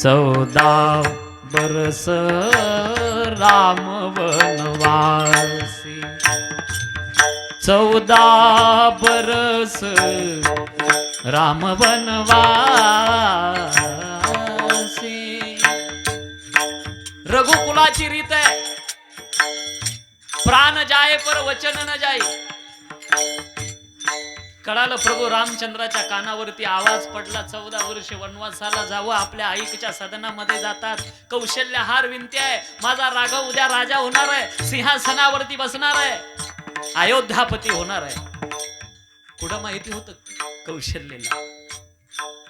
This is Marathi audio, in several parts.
चौदा बरस राम वनवासी। चौदा बरस राम वनवासी। रघुकुलाची रीत आहे. प्राण जाय पर वचन न जाई कळालं प्रभू रामचंद्राच्या कानावरती आवाज पडला. चौदा वर्ष वनवासाला जावं आपल्या आईच्या सदनामध्ये जातात. कौशल्य हार विनती आहे. माझा राघव उद्या राजा होणार आहे. सिंहासनावरती बसणार आहे. अयोध्यापती होणार आहे. कुठं माहिती होत कौशल्यला?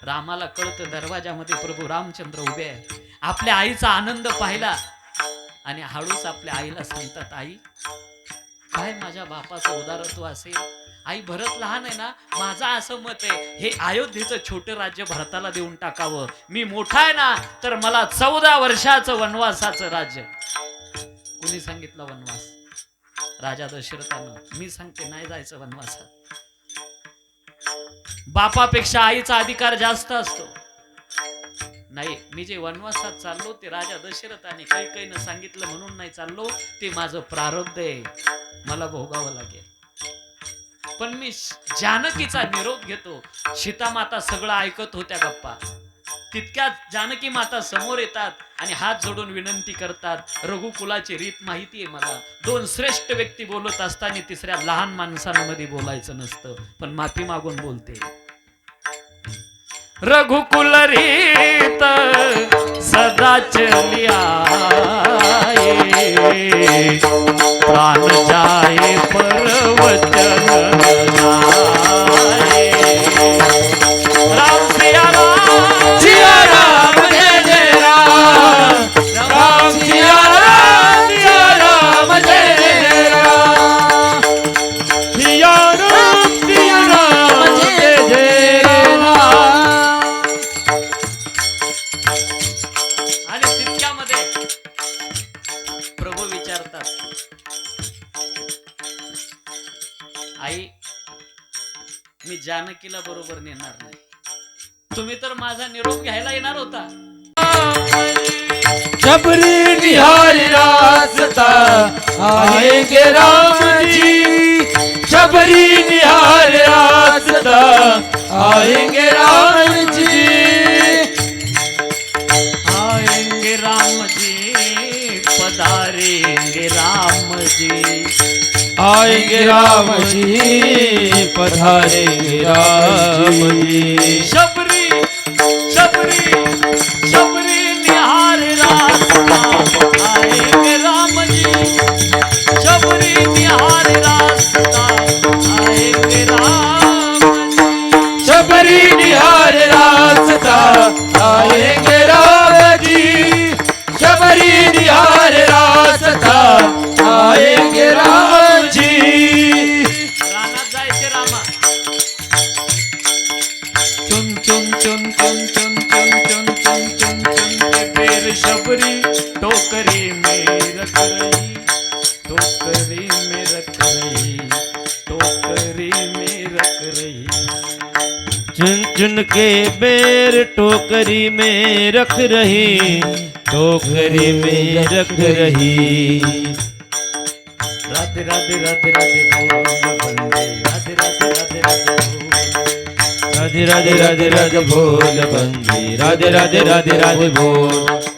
रामाला कळतं दरवाजामध्ये प्रभू रामचंद्र उभे आहे. आपल्या आईचा आनंद पाहिला. आणि हळूच आपल्या आईला सांगतात आई काय माझ्या बापाचं उदारत्व असेल? आई भरत लहान आहे ना माझं असं मत आहे हे अयोध्येचं छोटं राज्य भरताला देऊन टाकावं. मी मोठा आहे ना तर मला चौदा वर्षाचं वनवासाचं राज्य कुणी सांगितलं वनवास? राजा दशरथानं. मी सांगते नाही जायचं वनवासात. बापापेक्षा आईचा अधिकार जास्त असतो. नाही मी जे वनवासात चाललो ते राजा दशरथाने काही काही सांगितलं म्हणून नाही चाललो ते माझं प्रारब्ध आहे. मला भोगावं लागेल. पण मी जानकीचा निरोप घेतो. सीता माता सगळं ऐकत होत्या गप्पा. तितक्यात जानकी माता समोर येतात आणि हात जोडून विनंती करतात. रघुकुलाची रीत माहिती आहे मला. दोन श्रेष्ठ व्यक्ती बोलत असताना तिसऱ्या लहान माणसांमध्ये बोलायचं नसतं पण माफी मागून बोलते. रघुकुल संगीत सदा चलिया प्राण जाए पर मी जानकीला बरोबर नेणार नाही. तुम्ही तर माझा निरोप घ्यायला येणार होता. शबरी निहारी रास्ता आएंगे राम जी शबरी निहारी रास्ता आएंगे राम जी आएंगे राम जी पधारेंगे राम जी आएंगे राम जी पधारेंगे राम जी। शबरी चुन चुन चुन चुन चुन चुन चुन चुन चुन चुन शबरी टोकरी में रख रही टोकरी में रख रही टोकरी में रख रही चुन चुन के बेर टोकरी में रख रही टोकरी में रख रही राधे राधे राधे राधे बोल बंदे રાધે રાધે રાધે રાધે ભોજ બંધી રાધે રાધે રાધે રાધે ભોજ.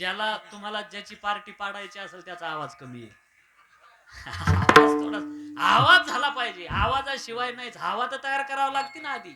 ज्याला तुम्हाला ज्याची पार्टी पाडायची असेल त्याचा आवाज कमी आहे. आवाज थोडा आवाज झाला पाहिजे. आवाजाशिवाय नाहीच हवा तर तयार करावं लागते ना आधी.